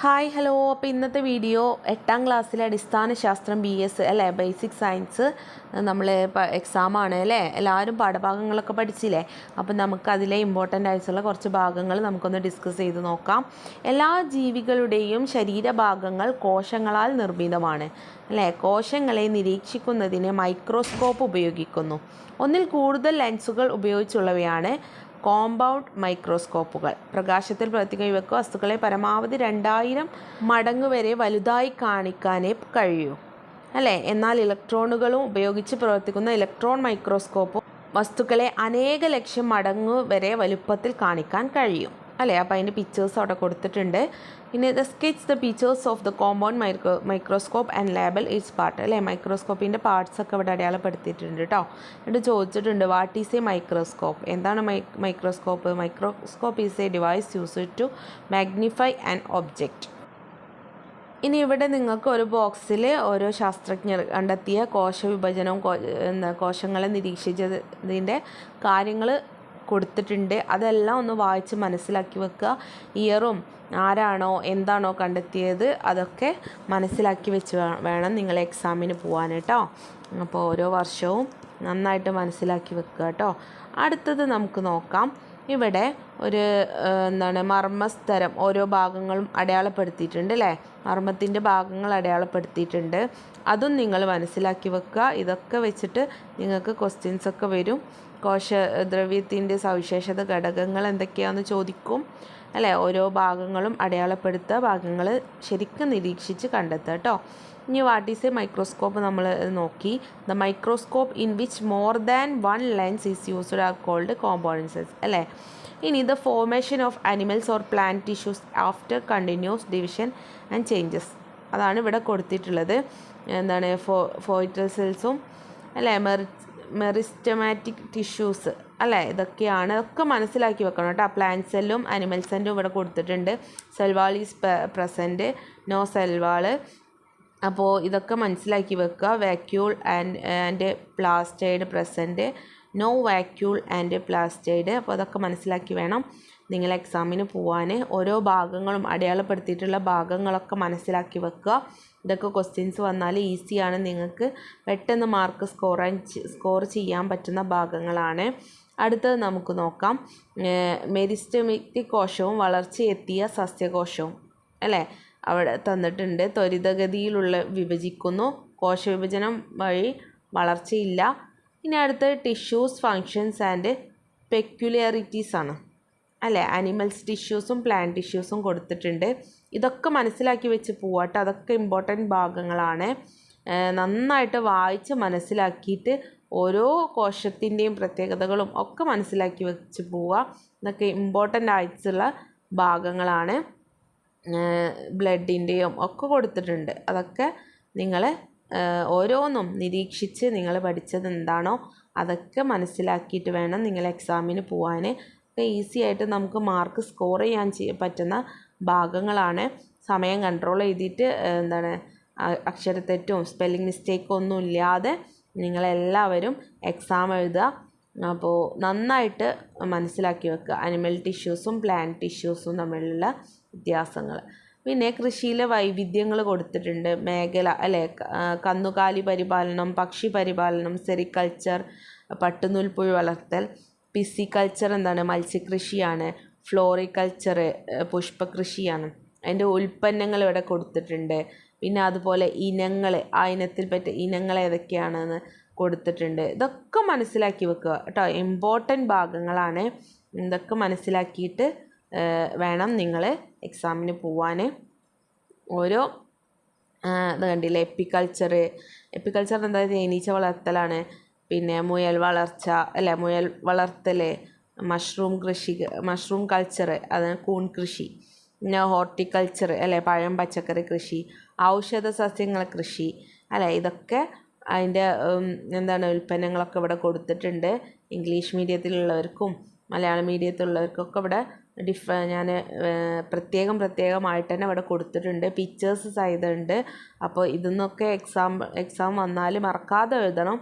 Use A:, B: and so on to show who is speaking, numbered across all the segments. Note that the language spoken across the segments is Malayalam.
A: ഹായ് ഹലോ അപ്പോൾ ഇന്നത്തെ വീഡിയോ എട്ടാം ക്ലാസ്സിലെ അടിസ്ഥാന ശാസ്ത്രം ബി എസ് അല്ലേ? ബേസിക് സയൻസ് നമ്മൾ എക്സാമാണ് അല്ലേ? എല്ലാവരും പാഠഭാഗങ്ങളൊക്കെ പഠിച്ചില്ലേ? അപ്പം നമുക്ക് അതിലെ ഇമ്പോർട്ടന്റ് ആയിട്ടുള്ള കുറച്ച് ഭാഗങ്ങൾ നമുക്കൊന്ന് ഡിസ്കസ് ചെയ്ത് നോക്കാം. എല്ലാ ജീവികളുടെയും ശരീരഭാഗങ്ങൾ കോശങ്ങളാൽ നിർമ്മിതമാണ് അല്ലേ? കോശങ്ങളെ നിരീക്ഷിക്കുന്നതിന് മൈക്രോസ്കോപ്പ് ഉപയോഗിക്കുന്നു. ഒന്നിൽ കൂടുതൽ ലെൻസുകൾ ഉപയോഗിച്ചുള്ളവയാണ് കോമ്പൗണ്ട് മൈക്രോസ്കോപ്പുകൾ. പ്രകാശത്തിൽ പ്രവർത്തിക്കുന്ന ഇവക്ക് വസ്തുക്കളെ പരമാവധി രണ്ടായിരം മടങ്ങ് വരെ വലുതായി കാണിക്കാനേ കഴിയൂ. അല്ലേ? എന്നാൽ ഇലക്ട്രോണുകളും ഉപയോഗിച്ച് പ്രവർത്തിക്കുന്ന ഇലക്ട്രോൺ മൈക്രോസ്കോപ്പും വസ്തുക്കളെ അനേക ലക്ഷം മടങ്ങ് വരെ വലുപ്പത്തിൽ കാണിക്കാൻ കഴിയും. അല്ലേ? അപ്പോൾ അതിന്റെ പിക്ചേഴ്സ് അവിടെ കൊടുത്തിട്ടുണ്ട്. പിന്നെ the sketch the pictures of the compound micro microscope and label its part അല്ലേ? മൈക്രോസ്കോപ്പിന്റെ പാർട്സ് ഒക്കെ ഇവിടെ അടയാളപ്പെടുത്തിയിട്ടുണ്ട് കേട്ടോ എന്നിട്ട് ചോദിച്ചിട്ടുണ്ട് വാട്ട് ഈസ് എ മൈക്രോസ്കോപ്പ് എന്താണ് my microscope microscope is a device use to magnify an object ഇനി ഇവിടെ നിങ്ങൾക്ക് ഒരു ബോക്സിൽ ഓരോ ശാസ്ത്രജ്ഞർ കണ്ടെത്തിയ കോശ വിഭജനവും കോ എന്താ കോശങ്ങളെ നിരീക്ഷിച്ചതിന്റെ കാര്യങ്ങൾ കൊടുത്തിട്ടുണ്ട്. അതെല്ലാം ഒന്ന് വായിച്ച് മനസ്സിലാക്കി വെക്കുക. ഇയറും ആരാണോ എന്താണോ കണ്ടെത്തിയത് അതൊക്കെ മനസ്സിലാക്കി വെച്ച് വേണം നിങ്ങൾ എക്സാമിന് പോകാൻ കേട്ടോ. അപ്പോൾ ഓരോ വർഷവും നന്നായിട്ട് മനസ്സിലാക്കി വെക്കുക കേട്ടോ. അടുത്തത് നമുക്ക് നോക്കാം. ഇവിടെ ഒരു എന്താണ് മർമ്മസ്തരം ഓരോ ഭാഗങ്ങളും അടയാളപ്പെടുത്തിയിട്ടുണ്ട് അല്ലേ മർമ്മത്തിന്റെ ഭാഗങ്ങൾ അടയാളപ്പെടുത്തിയിട്ടുണ്ട്. അതും നിങ്ങൾ മനസ്സിലാക്കി വെക്കുക. ഇതൊക്കെ വെച്ചിട്ട് നിങ്ങൾക്ക് ക്വസ്റ്റ്യൻസ് വരും. കോശ കോശദ്രവ്യത്തിന്റെ സവിശേഷത ഘടകങ്ങൾ എന്തൊക്കെയാണെന്ന് ചോദിക്കും അല്ലേ ഓരോ ഭാഗങ്ങളും അടയാളപ്പെടുത്തുക. ഭാഗങ്ങൾ ശരിക്കും നിരീക്ഷിച്ച് കണ്ടെത്തുക കേട്ടോ ഇനി വാട്ട് ഈസ് എ മൈക്രോസ്കോപ്പ് നമ്മൾ നോക്കി. The microscope in which more than one lens is used are called compounds അല്ലേ? ഇനി the formation of animals or plant tissues after continuous division and changes. അതാണ് ഇവിടെ കൊടുത്തിട്ടുള്ളത്. എന്താണ് ഫോ ഫോയിറ്റൽ സെൽസും അല്ലേ? മെറി മെറിസ്റ്റമാറ്റിക് ടിഷ്യൂസ് അല്ലേ? ഇതൊക്കെയാണ്. ഒക്കെ മനസ്സിലാക്കി വെക്കണം കേട്ടോ. പ്ലാന്റ് സെല്ലും അനിമൽ സെല്ലും ഇവിടെ കൊടുത്തിട്ടുണ്ട്. Cell wall is present. No cell wall അപ്പോൾ ഇതൊക്കെ മനസ്സിലാക്കി വെക്കുക. Vacuole and and plastid present no vacuole and plastid അപ്പോൾ അതൊക്കെ മനസ്സിലാക്കി വേണം നിങ്ങൾ എക്സാമിന് പോകാൻ ഓരോ ഭാഗങ്ങളും അടയാളപ്പെടുത്തിയിട്ടുള്ള ഭാഗങ്ങളൊക്കെ മനസ്സിലാക്കി വെക്കുക. ഇതൊക്കെ ക്വസ്റ്റ്യൻസ് വന്നാൽ ഈസിയാണ് നിങ്ങൾക്ക് പെട്ടെന്ന് മാർക്ക് സ്കോർ സ്കോർ ചെയ്യാൻ പറ്റുന്ന ഭാഗങ്ങളാണ്. അടുത്തത് നമുക്ക് നോക്കാം. മെരിസ്റ്റമിക് കോശവും വളർച്ചയെത്തിയ സസ്യകോശവും. അല്ലേ? അവിടെ തന്നിട്ടുണ്ട്. ത്വരിതഗതിയിലുള്ള വിഭജിക്കുന്നു. കോശവിഭജനം വഴി വളർച്ചയില്ല. ഇനി അടുത്ത ടിഷ്യൂസ് ഫങ്ഷൻസ് ആൻഡ് പെക്യുലാരിറ്റീസ് ആണ്. അല്ലേ? അനിമൽസ് ടിഷ്യൂസും പ്ലാന്റ് ടിഷ്യൂസും കൊടുത്തിട്ടുണ്ട്. ഇതൊക്കെ മനസ്സിലാക്കി വെച്ച് പോവാട്ടോ അതൊക്കെ ഇമ്പോർട്ടന്റ് ഭാഗങ്ങളാണ്. നന്നായിട്ട് വായിച്ച് മനസ്സിലാക്കിയിട്ട് ഓരോ കോശത്തിന്റെയും പ്രത്യേകതകളും ഒക്കെ മനസ്സിലാക്കി വെച്ച് പോവുക ഇതൊക്കെ ഇമ്പോർട്ടന്റ് ആയിട്ടുള്ള ഭാഗങ്ങളാണ്. ബ്ലഡിന്റെയും ഒക്കെ കൊടുത്തിട്ടുണ്ട്. അതൊക്കെ നിങ്ങൾ ഓരോന്നും നിരീക്ഷിച്ച് നിങ്ങൾ പഠിച്ചത് എന്താണോ അതൊക്കെ മനസ്സിലാക്കിയിട്ട് വേണം നിങ്ങൾ എക്സാമിന് പോകാൻ ഒക്കെ ഈസി ആയിട്ട് നമുക്ക് മാർക്ക് സ്കോർ ചെയ്യാൻ പറ്റുന്ന ഭാഗങ്ങളാണ്. സമയം കൺട്രോൾ ചെയ്തിട്ട് എന്താണ് അക്ഷരത്തെറ്റും സ്പെല്ലിംഗ് മിസ്റ്റേക്കും ഒന്നും ഇല്ലാതെ നിങ്ങളെല്ലാവരും എക്സാം എഴുതുക. അപ്പോൾ നന്നായിട്ട് മനസ്സിലാക്കി വെക്കുക. അനിമൽ ടിഷ്യൂസും പ്ലാന്റ് ടിഷ്യൂസും തമ്മിലുള്ള വ്യത്യാസങ്ങൾ പിന്നെ കൃഷിയിലെ വൈവിധ്യങ്ങൾ കൊടുത്തിട്ടുണ്ട്. മേഖല അല്ലേ? കന്നുകാലി പരിപാലനം പക്ഷി പരിപാലനം സെറിക്കൾച്ചർ പട്ടുനൂൽപ്പുഴു വളർത്തൽ പിസിക്കൾച്ചർ എന്താണ്? മത്സ്യകൃഷിയാണ് ഫ്ലോറിക്കൾച്ചർ പുഷ്പകൃഷിയാണ്. അതിന്റെ ഉൽപ്പന്നങ്ങൾ ഇവിടെ കൊടുത്തിട്ടുണ്ട്. പിന്നെ അതുപോലെ ഇനങ്ങൾ ആ ഇനത്തിൽപ്പെട്ട ഇനങ്ങൾ ഏതൊക്കെയാണെന്ന് കൊടുത്തിട്ടുണ്ട്. ഇതൊക്കെ മനസ്സിലാക്കി വെക്കുക കേട്ടോ. ഇമ്പോർട്ടന്റ് ഭാഗങ്ങളാണ്. ഇതൊക്കെ മനസ്സിലാക്കിയിട്ട് വേണം നിങ്ങൾ എക്സാമിന് പോവാൻ ഓരോ ഇത് കണ്ടില്ലേ എപ്പിക്കൾച്ചർ എപ്പിക്കൾച്ചർ എന്താ തേനീച്ച വളർത്തലാണ്. പിന്നെ മുയൽ വളർച്ച അല്ല മുയൽ വളർത്തൽ മഷ്റൂം കൃഷി മഷ്റൂം കൾച്ചർ അത് കൂൺ കൃഷി. പിന്നെ ഹോർട്ടിക്കൾച്ചർ അല്ലെ പഴം പച്ചക്കറി കൃഷി ഔഷധ സസ്യങ്ങൾ കൃഷി അല്ലേ ഇതൊക്കെ അതിന്റെ എന്താണ് ഉൽപ്പന്നങ്ങളൊക്കെ ഇവിടെ കൊടുത്തിട്ടുണ്ട്. ഇംഗ്ലീഷ് മീഡിയത്തിലുള്ളവർക്കും മലയാളം മീഡിയത്തിലുള്ളവർക്കൊക്കെ ഇവിടെ ഡിഫ ഞാൻ പ്രത്യേകം പ്രത്യേകമായിട്ട് തന്നെ ഇവിടെ കൊടുത്തിട്ടുണ്ട്. പിക്ചേഴ്സ് സഹിതമുണ്ട് അപ്പോൾ ഇതിന്നൊക്കെ എക്സാം എക്സാം വന്നാൽ മറക്കാതെ എഴുതണം.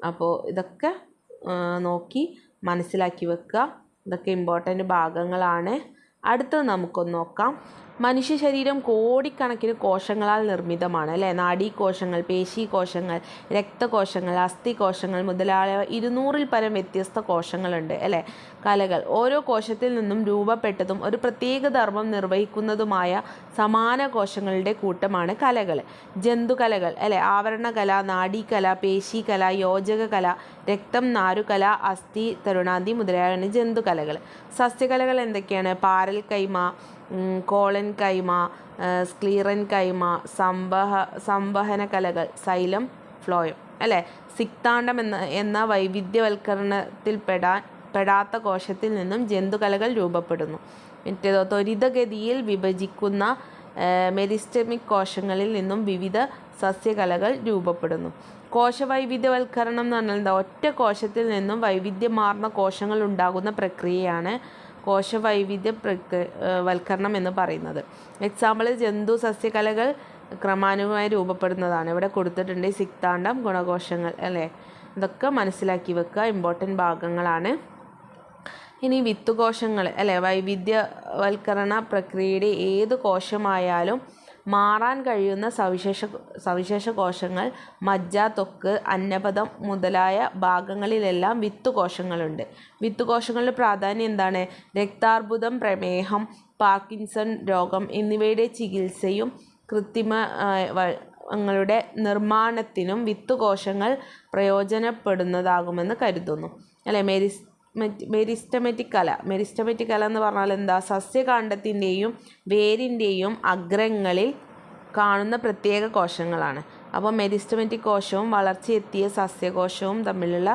A: അപ്പോൾ ഇതൊക്കെ നോക്കി മനസ്സിലാക്കി വെക്കുക. ഇതൊക്കെ ഇമ്പോർട്ടന്റ് ഭാഗങ്ങളാണ്. അടുത്തത് നമുക്കൊന്ന് നോക്കാം. മനുഷ്യ ശരീരം കോടിക്കണക്കിന് കോശങ്ങളാൽ നിർമ്മിതമാണ് അല്ലേ? നാഡീകോശങ്ങൾ പേശീകോശങ്ങൾ രക്തകോശങ്ങൾ അസ്ഥികോശങ്ങൾ മുതലായ ഇരുന്നൂറിൽ പരം വ്യത്യസ്ത കോശങ്ങളുണ്ട് അല്ലേ? കലകൾ. ഓരോ കോശത്തിൽ നിന്നും രൂപപ്പെട്ടതും ഒരു പ്രത്യേക ധർമ്മം നിർവഹിക്കുന്നതുമായ സമാന കോശങ്ങളുടെ കൂട്ടമാണ് കലകൾ. ജന്തുകലകൾ അല്ലേ? ആവരണകല നാഡീകല പേശീകല യോജകകല രക്തം നാരുകല അസ്ഥി തരുണാന്തി മുതലായാണ് ജന്തുകലകൾ. സസ്യകലകൾ എന്തൊക്കെയാണ്? പാരൽ കൈമ കോളൻ കൈമ സ്ക്ലീറൻ കൈമ സംവഹ സംവഹന കലകൾ സൈലം ഫ്ലോയം അല്ലേ? സിക്താണ്ഡം എന്ന എന്ന വൈവിധ്യവൽക്കരണത്തിൽപ്പെടാൻ പെടാത്ത കോശത്തിൽ നിന്നും ജന്തുകലകൾ രൂപപ്പെടുന്നു. മറ്റേതോ ത്വരിതഗതിയിൽ വിഭജിക്കുന്ന മെരിസ്റ്റമിക് കോശങ്ങളിൽ നിന്നും വിവിധ സസ്യകലകൾ രൂപപ്പെടുന്നു. കോശവൈവിധ്യവൽക്കരണം എന്ന് പറഞ്ഞാൽ എന്താ? ഒറ്റ കോശത്തിൽ നിന്നും വൈവിധ്യമാർന്ന കോശങ്ങൾ ഉണ്ടാകുന്ന പ്രക്രിയയാണ് കോശവൈവിധ്യ വൽക്കരണം എന്ന് പറയുന്നത്. എക്സാമ്പിൾ ജന്തു സസ്യകലകൾ ക്രമാനുമായി രൂപപ്പെടുന്നതാണ്. ഇവിടെ കൊടുത്തിട്ടുണ്ട് സിക്താണ്ടം ഗുണകോശങ്ങൾ അല്ലേ? ഇതൊക്കെ മനസ്സിലാക്കി വെക്കുക. ഇമ്പോർട്ടന്റ് ഭാഗങ്ങളാണ്. ഇനി വിത്തുകോശങ്ങൾ അല്ലെ? വൈവിധ്യവൽക്കരണ പ്രക്രിയയുടെ ഏത് കോശമായാലും മാറാൻ കഴിയുന്ന സവിശേഷ സവിശേഷ കോശങ്ങൾ മജ്ജ ത്വക്ക് അന്നപദം മുതലായ ഭാഗങ്ങളിലെല്ലാം വിത്തുകോശങ്ങളുണ്ട്. വിത്തുകോശങ്ങളുടെ പ്രാധാന്യം എന്താണ്? രക്താർബുദം പ്രമേഹം പാർക്കിൻസൺ രോഗം എന്നിവയുടെ ചികിത്സയും കൃത്രിമ ങ്ങളുടെ നിർമ്മാണത്തിനും വിത്തുകോശങ്ങൾ പ്രയോജനപ്പെടുന്നതാകുമെന്ന് കരുതുന്നു. അല്ലെ? മെരിസ് മെരിസ്റ്റമെറ്റിക് കല മെരിസ്റ്റമെറ്റിക് കല എന്ന് പറഞ്ഞാൽ എന്താ? സസ്യകാണ്ഡത്തിന്റെയും വേരിന്റെയും അഗ്രങ്ങളിൽ കാണുന്ന പ്രത്യേക കോശങ്ങളാണ്. അപ്പോൾ മെരിസ്റ്റമെറ്റിക് കോശവും വളർച്ചയെത്തിയ സസ്യകോശവും തമ്മിലുള്ള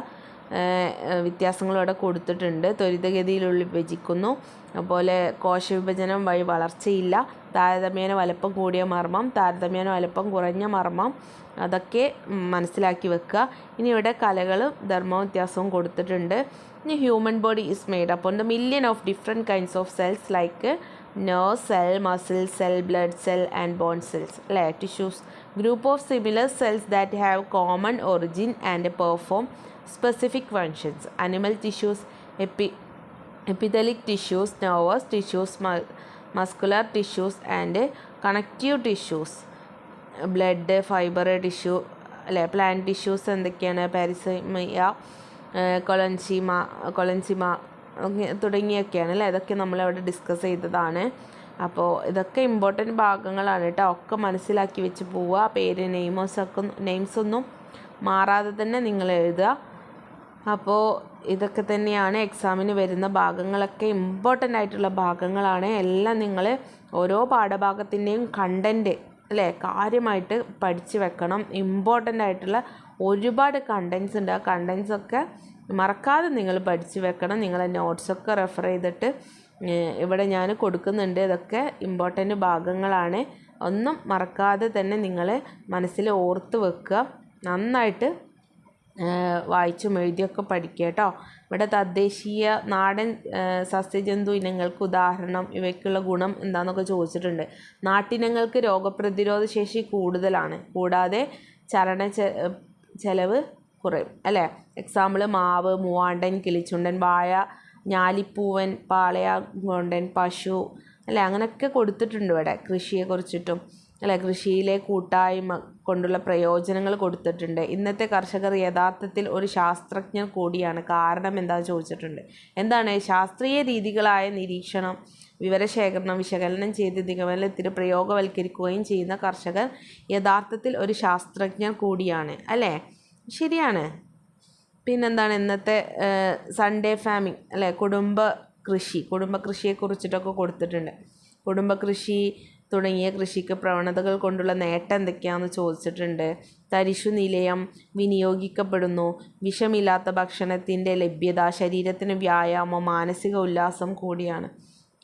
A: വ്യത്യാസങ്ങൾ ഇവിടെ കൊടുത്തിട്ടുണ്ട്. ത്വരിതഗതിയിൽ വിഭജിക്കുന്നു. അതുപോലെ കോശവിഭജനം വഴി വളർച്ചയില്ല. താരതമ്യേന വലപ്പം കൂടിയ മർമ്മം താരതമ്യേന വലുപ്പം കുറഞ്ഞ മർമ്മം അതൊക്കെ മനസ്സിലാക്കി വെക്കുക. ഇനി ഇവിടെ കലകളും ധർമ്മ വ്യത്യാസവും കൊടുത്തിട്ടുണ്ട്. ഇനി ഹ്യൂമൻ ബോഡി ഈസ് മെയ്ഡ് അപ്പോൾ the million of different kinds of cells like nerve cell, muscle cell, blood cell and bone cells. അല്ലേ tissues. Group of similar cells that have common origin and perform specific functions. Animal tissues, epi epithelic tissues, nervous tissues, mu- muscular tissues and connective tissues. Blood fibre tissue അല്ലേ പ്ലാന്റ് ടിഷ്യൂസ് എന്തൊക്കെയാണ് പാരിസമിയ കൊളൻസിമ കൊളൻസിമ അങ്ങ- തുടങ്ങിയൊക്കെയാണ് അല്ലേ? ഇതൊക്കെ നമ്മളവിടെ ഡിസ്കസ് ചെയ്തതാണ്. അപ്പോൾ ഇതൊക്കെ ഇമ്പോർട്ടന്റ് ഭാഗങ്ങളാണ് കേട്ടോ. ഒക്കെ മനസ്സിലാക്കി വെച്ച് പോവുക. പേര് നെയിമോസ് ഒക്കെ നെയിംസ് ഒന്നും മാറാതെ തന്നെ നിങ്ങൾ എഴുതുക. അപ്പോൾ ഇതൊക്കെ തന്നെയാണ് എക്സാമിന് വരുന്ന ഭാഗങ്ങളൊക്കെ ഇമ്പോർട്ടന്റ് ആയിട്ടുള്ള ഭാഗങ്ങളാണ്. എല്ലാം നിങ്ങൾ ഓരോ പാഠഭാഗത്തിന്റെയും കണ്ടന്റ് അല്ലേ? കാര്യമായിട്ട് പഠിച്ചു വെക്കണം. ഇമ്പോർട്ടന്റ് ആയിട്ടുള്ള ഒരുപാട് കണ്ടൻസ് ഉണ്ട്. ആ കണ്ടൻസ് ഒക്കെ മറക്കാതെ നിങ്ങൾ പഠിച്ചു വെക്കണം. നിങ്ങളെ നോട്ട്സൊക്കെ റെഫർ ചെയ്തിട്ട് ഇവിടെ ഞാൻ കൊടുക്കുന്നുണ്ട്. ഇതൊക്കെ ഇമ്പോർട്ടന്റ് ഭാഗങ്ങളാണ്. ഒന്നും മറക്കാതെ തന്നെ നിങ്ങൾ മനസ്സിൽ ഓർത്ത് വെക്കുക. നന്നായിട്ട് വായിച്ചും എഴുതിയൊക്കെ പഠിക്കുക കേട്ടോ. ഇവിടെ തദ്ദേശീയ നാടൻ സസ്യജന്തു ഇനങ്ങൾക്ക് ഉദാഹരണം ഇവയ്ക്കുള്ള ഗുണം എന്താണെന്നൊക്കെ ചോദിച്ചിട്ടുണ്ട്. നാട്ടിനങ്ങൾക്ക് രോഗപ്രതിരോധ ശേഷി കൂടുതലാണ്. കൂടാതെ ചലന ചെ- ചെലവ് കുറയും അല്ലേ? എക്സാമ്പിൾ മാവ് മൂവാണ്ടൻ കിളിച്ചുണ്ടൻ വാഴ ഞാലിപ്പൂവൻ പാളയ കൊണ്ടൻ പശു അല്ലേ? അങ്ങനെയൊക്കെ കൊടുത്തിട്ടുണ്ട് ഇവിടെ കൃഷിയെ കുറിച്ചിട്ടും അല്ലേ? കൃഷിയിലെ കൂട്ടായ്മ കൊണ്ടുള്ള പ്രയോജനങ്ങൾ കൊടുത്തിട്ടുണ്ട്. ഇന്നത്തെ കർഷകർ യഥാർത്ഥത്തിൽ ഒരു ശാസ്ത്രജ്ഞർ കൂടിയാണ്. കാരണം എന്താ ചോദിച്ചിട്ടുണ്ട്. എന്താണ്? ശാസ്ത്രീയ രീതികളായ നിരീക്ഷണം വിവരശേഖരണം വിശകലനം ചെയ്ത് നിഗമനത്തിൽ പ്രയോഗവൽക്കരിക്കുകയും ചെയ്യുന്ന കർഷകർ യഥാർത്ഥത്തിൽ ഒരു ശാസ്ത്രജ്ഞർ കൂടിയാണ് അല്ലേ? ശരിയാണ്. പിന്നെന്താണ് ഇന്നത്തെ സൺഡേ ഫാമിംഗ് അല്ലേ? കുടുംബ കൃഷി കുടുംബ കൃഷിയെ കുറിച്ചിട്ടൊക്കെ കൊടുത്തിട്ടുണ്ട്. കുടുംബ കൃഷി തുടങ്ങിയ കൃഷിക്ക് പ്രവണതകൾ കൊണ്ടുള്ള നേട്ടം എന്തൊക്കെയാണെന്ന് ചോദിച്ചിട്ടുണ്ട്. തരിശു നിലയം വിനിയോഗിക്കപ്പെടുന്നു. വിഷമില്ലാത്ത ഭക്ഷണത്തിന്റെ ലഭ്യത ശരീരത്തിന് വ്യായാമം മാനസിക ഉല്ലാസം കൂടിയാണ്.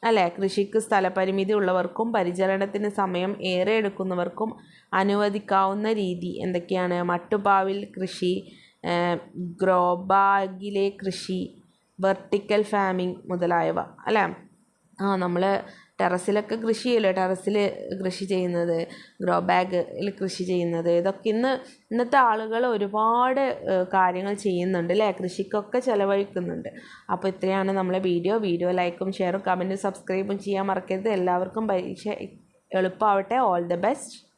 A: അല്ലേ? കൃഷിക്ക് സ്ഥലപരിമിതി ഉള്ളവർക്കും പരിചരണത്തിന് സമയം ഏറെ എടുക്കുന്നവർക്കും അനുവദിക്കാവുന്ന രീതി എന്തൊക്കെയാണ്? മട്ടുപാവിൽ കൃഷി ഗ്രോബാഗിലെ കൃഷി വെർട്ടിക്കൽ ഫാമിംഗ് മുതലായവ അല്ലേ? ആ നമ്മൾ ടെറസിലൊക്കെ കൃഷി ചെയ്യുമല്ലോ ടെറസിൽ കൃഷി ചെയ്യുന്നത് ഗ്രോ ബാഗിൽ കൃഷി ചെയ്യുന്നത് ഇതൊക്കെ ഇന്ന് ഇന്നത്തെ ആളുകൾ ഒരുപാട് കാര്യങ്ങൾ ചെയ്യുന്നുണ്ട് അല്ലേ? കൃഷിക്കൊക്കെ ചിലവഴിക്കുന്നുണ്ട്. അപ്പോൾ ഇത്രയാണ് നമ്മളെ വീഡിയോ. വീഡിയോ ലൈക്കും ഷെയറും കമന്റും സബ്സ്ക്രൈബും ചെയ്യാൻ മറക്കരുത്. എല്ലാവർക്കും പരീക്ഷ എളുപ്പമാവട്ടെ ഓൾ ദി ബെസ്റ്റ്.